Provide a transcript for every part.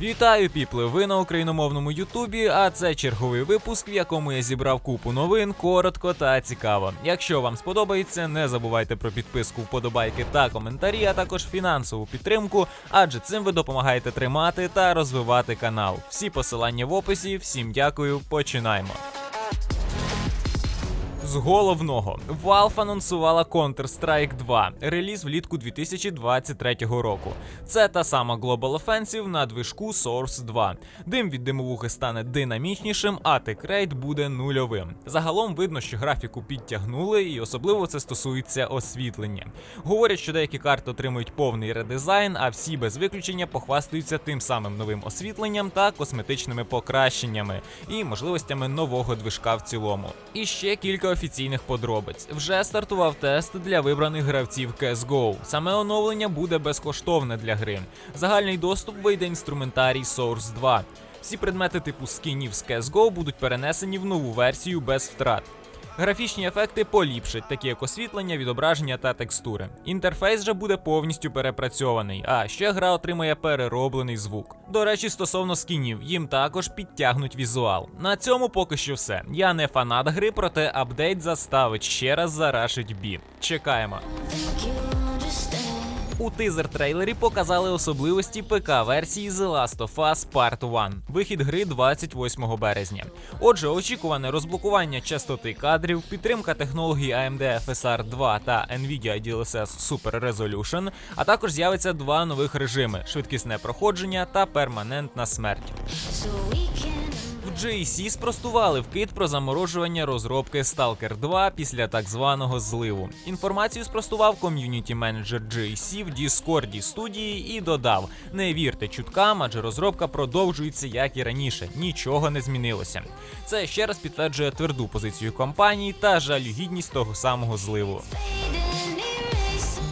Вітаю, піпли! Ви на україномовному Ютубі, а це черговий випуск, в якому я зібрав купу новин, коротко та цікаво. Якщо вам сподобається, не забувайте про підписку, вподобайки та коментарі, а також фінансову підтримку, адже цим ви допомагаєте тримати та розвивати канал. Всі посилання в описі. Всім дякую, починаємо. З головного Valve анонсувала Counter-Strike 2, реліз влітку 2023 року. Це та сама Global Offensive на движку Source 2. Дим від димовухи стане динамічнішим, а текрейт буде нульовим. Загалом видно, що графіку підтягнули, і особливо це стосується освітлення. Говорять, що деякі карти отримують повний редизайн, а всі без виключення похвастаються тим самим новим освітленням та косметичними покращеннями і можливостями нового движка в цілому. І ще кілька офіційних подробиць. Вже стартував тест для вибраних гравців CSGO. Саме оновлення буде безкоштовне для гри. Загальний доступ вийде інструментарій Source 2. Всі предмети типу скінів з CSGO будуть перенесені в нову версію без втрат. Графічні ефекти поліпшать, такі як освітлення, відображення та текстури. Інтерфейс же буде повністю перепрацьований, а ще гра отримає перероблений звук. До речі, стосовно скінів, їм також підтягнуть візуал. На цьому поки що все. Я не фанат гри, проте апдейт заставить ще раз зарашить бі. Чекаємо. У тизер трейлері показали особливості ПК-версії The Last of Us Part 1. Вихід гри 28 березня. Отже, очікуване розблокування частоти кадрів, підтримка технологій AMD FSR 2 та Nvidia DLSS Super Resolution, а також з'явиться два нових режими: швидкісне проходження та перманентна смерть. GEC спростували вкид про заморожування розробки Stalker 2 після так званого зливу. Інформацію спростував ком'юніті менеджер GEC в Діскорді студії і додав: не вірте чуткам, адже розробка продовжується як і раніше, нічого не змінилося. Це ще раз підтверджує тверду позицію компанії та жалюгідність того самого зливу.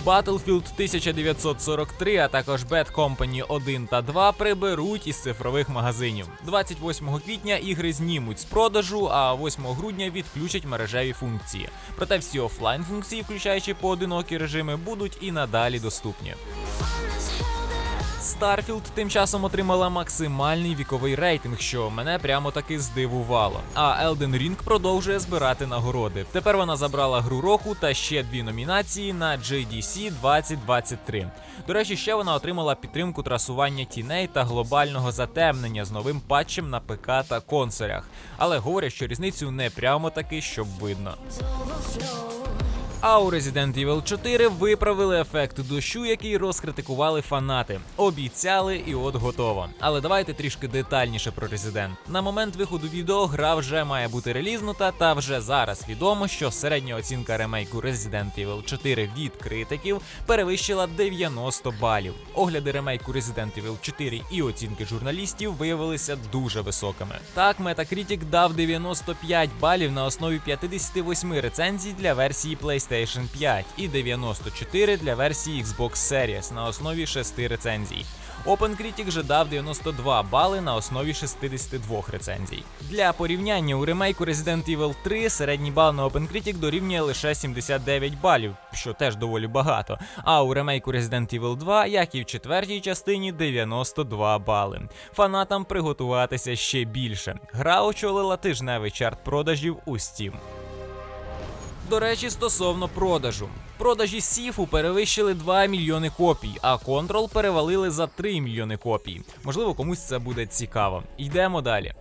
Battlefield 1943, а також Bad Company 1 та 2 приберуть із цифрових магазинів. 28 квітня ігри знімуть з продажу, а 8 грудня відключать мережеві функції. Проте всі офлайн функції, включаючи поодинокі режими, будуть і надалі доступні. Starfield тим часом отримала максимальний віковий рейтинг, що мене прямо таки здивувало. А Elden Ring продовжує збирати нагороди. Тепер вона забрала гру року та ще дві номінації на JDC 2023. До речі, ще вона отримала підтримку трасування тіней та глобального затемнення з новим патчем на ПК та консолях. Але говорять, що різницю не прямо таки, щоб видно. А у Resident Evil 4 виправили ефект дощу, який розкритикували фанати. Обіцяли і от готово. Але давайте трішки детальніше про Resident. На момент виходу відео гра вже має бути релізнута, та вже зараз відомо, що середня оцінка ремейку Resident Evil 4 від критиків перевищила 90 балів. Огляди ремейку Resident Evil 4 і оцінки журналістів виявилися дуже високими. Так, Metacritic дав 95 балів на основі 58 рецензій для версії PlayStation. PlayStation 5 і 94 для версії Xbox Series на основі 6 рецензій. OpenCritic же дав 92 бали на основі 62 рецензій. Для порівняння у ремейку Resident Evil 3 середній бал на OpenCritic дорівнює лише 79 балів, що теж доволі багато. А у ремейку Resident Evil 2, як і в четвертій частині, 92 бали. Фанатам приготуватися ще більше. Гра очолила тижневий чарт продажів у Steam. До речі, стосовно продажу. Продажі Сіфу перевищили 2 мільйони копій, а контрол перевалили за 3 мільйони копій. Можливо, комусь це буде цікаво. Йдемо далі.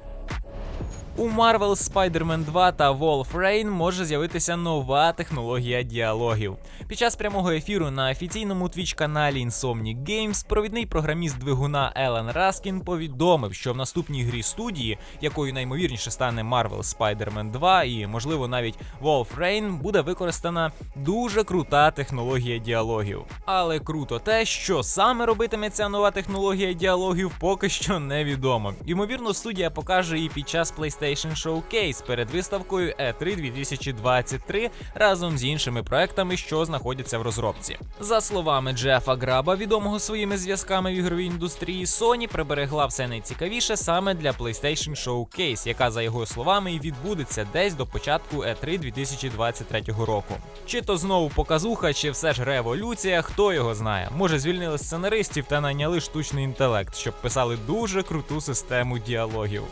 У Marvel Spider-Man 2 та Wolf Rain може з'явитися нова технологія діалогів. Під час прямого ефіру на офіційному твіч-каналі Insomniac Games провідний програміст двигуна Елен Раскін повідомив, що в наступній грі студії, якою наймовірніше стане Marvel Spider-Man 2 і, можливо, навіть Wolf Rain, буде використана дуже крута технологія діалогів. Але круто те, що саме робитиме ця нова технологія діалогів, поки що невідомо. Ймовірно, студія покаже її під час PlayStation PlayStation Showcase перед виставкою E E3 2023 разом з іншими проектами, що знаходяться в розробці. За словами Джефа Граба, відомого своїми зв'язками в ігровій індустрії, Sony приберегла все найцікавіше саме для PlayStation Showcase, яка, за його словами, і відбудеться десь до початку E E3 2023 року. Чи то знову показуха, чи все ж революція, хто його знає. Може, звільнили сценаристів та найняли штучний інтелект, щоб писали дуже круту систему діалогів.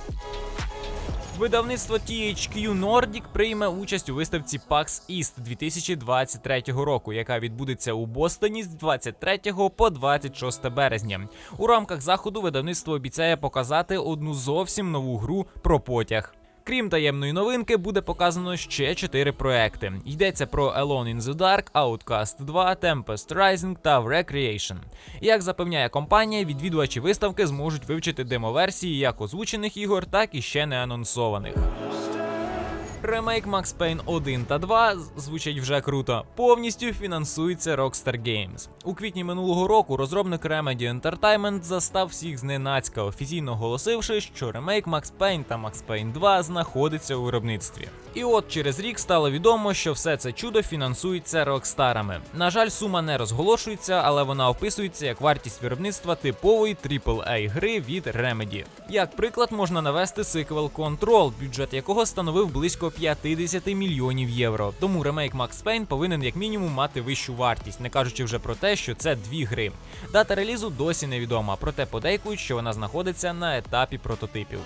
Видавництво THQ Nordic прийме участь у виставці PAX East 2023 року, яка відбудеться у Бостоні з 23 по 26 березня. У рамках заходу видавництво обіцяє показати одну зовсім нову гру про потяг. Крім таємної новинки, буде показано ще чотири проекти. Йдеться про Alone in the Dark, Outcast 2, Tempest Rising та Recreation. Як запевняє компанія, відвідувачі виставки зможуть вивчити демоверсії як озвучених ігор, так і ще не анонсованих. Ремейк Max Payne 1 та 2 з- звучить вже круто. Повністю фінансується Rockstar Games. У квітні минулого року розробник Remedy Entertainment застав всіх зненацька, офіційно оголосивши, що ремейк Max Payne та Max Payne 2 знаходиться у виробництві. І от через рік стало відомо, що все це чудо фінансується Рокстарами. На жаль, сума не розголошується, але вона описується як вартість виробництва типової AAA гри від Remedy. Як приклад можна навести сиквел Control, бюджет якого становив близько 50 мільйонів євро. Тому ремейк Max Payne повинен як мінімум мати вищу вартість, не кажучи вже про те, що це дві гри. Дата релізу досі невідома, проте подейкують, що вона знаходиться на етапі прототипів.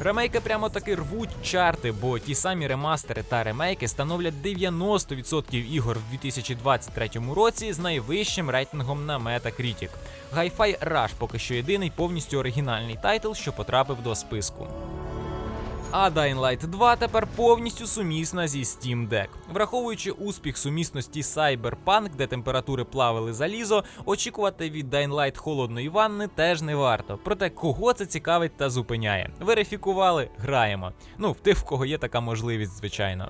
Ремейки прямо таки рвуть чарти, бо ті самі ремастери та ремейки становлять 90% ігор в 2023 році з найвищим рейтингом на Metacritic. Hi-Fi Rush поки що єдиний повністю оригінальний тайтл, що потрапив до списку. А Dying Light 2 тепер повністю сумісна зі Steam Deck. Враховуючи успіх сумісності Cyberpunk, де температури плавили залізо, очікувати від Dying Light холодної ванни теж не варто. Проте кого це цікавить та зупиняє. Верифікували, граємо. Ну, в тих, в кого є така можливість, звичайно.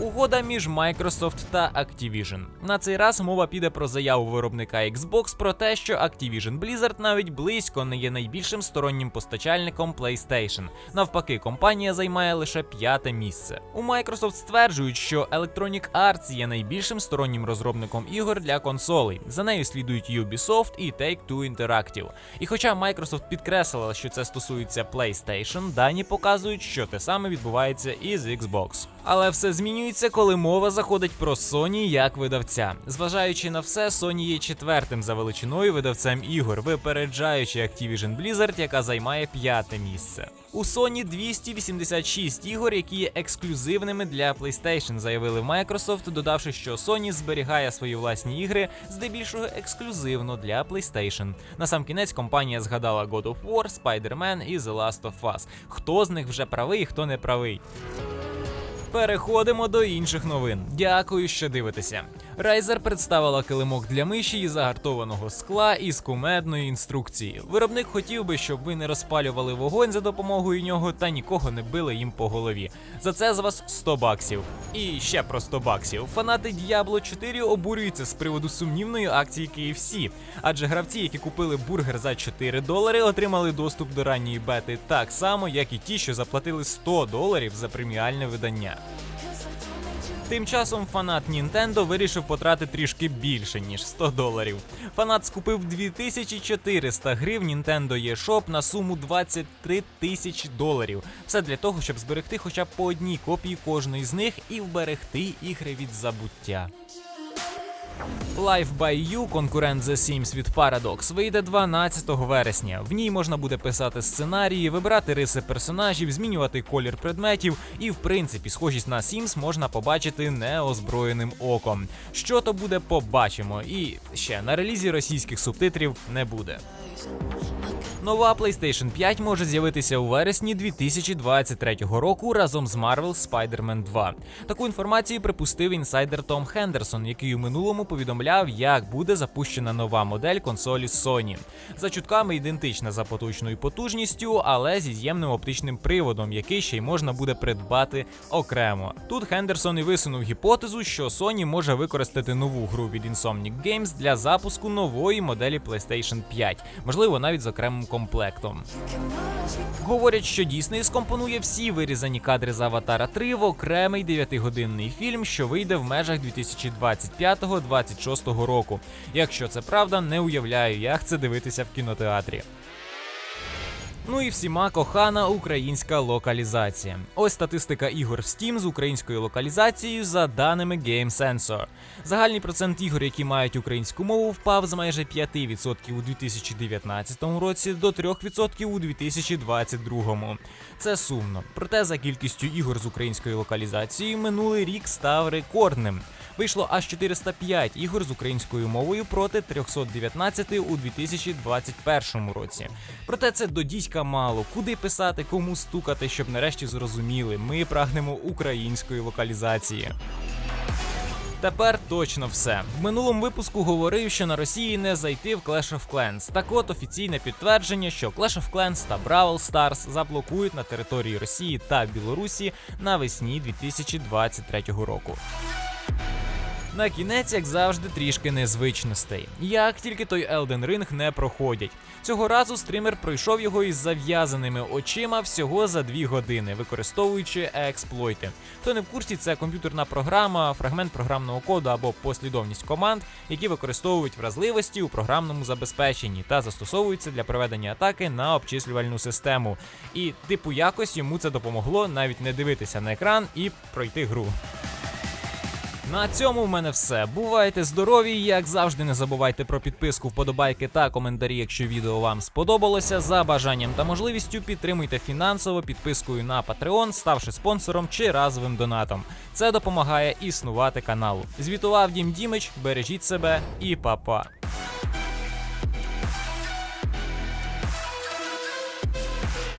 Угода між Microsoft та Activision. На цей раз мова піде про заяву виробника Xbox про те, що Activision Blizzard навіть близько не є найбільшим стороннім постачальником PlayStation. Навпаки, компанія займає лише п'яте місце. У Microsoft стверджують, що Electronic Arts є найбільшим стороннім розробником ігор для консолей. За нею слідують Ubisoft і Take-Two Interactive. І хоча Microsoft підкреслила, що це стосується PlayStation, дані показують, що те саме відбувається і з Xbox. Але все змінюється, коли мова заходить про Sony як видавця. Зважаючи на все, Sony є четвертим за величиною видавцем ігор, випереджаючи Activision Blizzard, яка займає п'яте місце. У Sony 286 ігор, які є ексклюзивними для PlayStation, заявили Microsoft, додавши, що Sony зберігає свої власні ігри здебільшого ексклюзивно для PlayStation. На сам кінець компанія згадала God of War, Spider-Man і The Last of Us. Хто з них вже правий, хто не правий. Переходимо до інших новин. Дякую, що дивитеся. Razer представила килимок для миші із загартованого скла із кумедною інструкцією. Виробник хотів би, щоб ви не розпалювали вогонь за допомогою нього та нікого не били їм по голові. За це з вас 100 баксів. І ще про 100 баксів. Фанати Diablo 4 обурюються з приводу сумнівної акції KFC, адже гравці, які купили бургер за 4 долари, отримали доступ до ранньої бети так само, як і ті, що заплатили 100 доларів за преміальне видання. Тим часом фанат Nintendo вирішив потратити трішки більше, ніж 100 доларів. Фанат скупив 2400 грив Nintendo eShop на суму 23 тисячі доларів. Все для того, щоб зберегти хоча б по одній копії кожної з них і вберегти ігри від забуття. Life by You, конкурент The Sims від Paradox, вийде 12 вересня. В ній можна буде писати сценарії, вибирати риси персонажів, змінювати колір предметів, і в принципі схожість на Sims можна побачити неозброєним оком. Що то буде, побачимо. І ще на релізі російських субтитрів не буде. Нова PlayStation 5 може з'явитися у вересні 2023 року разом з Marvel Spider-Man 2. Таку інформацію припустив інсайдер Том Хендерсон, який у минулому повідомляв, як буде запущена нова модель консолі Sony. За чутками ідентична за поточною потужністю, але зі з'ємним оптичним приводом, який ще й можна буде придбати окремо. Тут Хендерсон і висунув гіпотезу, що Sony може використати нову гру від Insomniac Games для запуску нової моделі PlayStation 5, можливо, навіть з окремим комплектом. Говорять, що Дісней скомпонує всі вирізані кадри з Аватара 3 в окремий 9-годинний фільм, що вийде в межах 2025-2026 року. Якщо це правда, не уявляю, як це дивитися в кінотеатрі. Ну і всіма кохана українська локалізація. Ось статистика ігор в Steam з українською локалізацією за даними Game Sensor. Загальний процент ігор, які мають українську мову, впав з майже 5% у 2019 році до 3% у 2022. Це сумно. Проте за кількістю ігор з українською локалізацією минулий рік став рекордним. Вийшло аж 405 ігор з українською мовою проти 319 у 2021 році. Проте це до дідька мало. Куди писати, кому стукати, щоб нарешті зрозуміли. Ми прагнемо української локалізації. Тепер точно все. В минулому випуску говорив, що на Росії не зайти в Clash of Clans. Так от офіційне підтвердження, що Clash of Clans та Brawl Stars заблокують на території Росії та Білорусі навесні 2023 року. На кінець, як завжди, трішки незвичностей. Як тільки той Elden Ring не проходять. Цього разу стример пройшов його із зав'язаними очима всього за 2 години, використовуючи експлойти. Хто не в курсі, це комп'ютерна програма, фрагмент програмного коду або послідовність команд, які використовують вразливості у програмному забезпеченні та застосовуються для проведення атаки на обчислювальну систему. І, типу, якось йому це допомогло навіть не дивитися на екран і пройти гру. На цьому в мене все. Бувайте здорові, як завжди, не забувайте про підписку, вподобайки та коментарі, якщо відео вам сподобалося. За бажанням та можливістю підтримуйте фінансово підпискою на Patreon, ставши спонсором чи разовим донатом. Це допомагає існувати каналу. Звітував Дім Дімич, бережіть себе і па-па.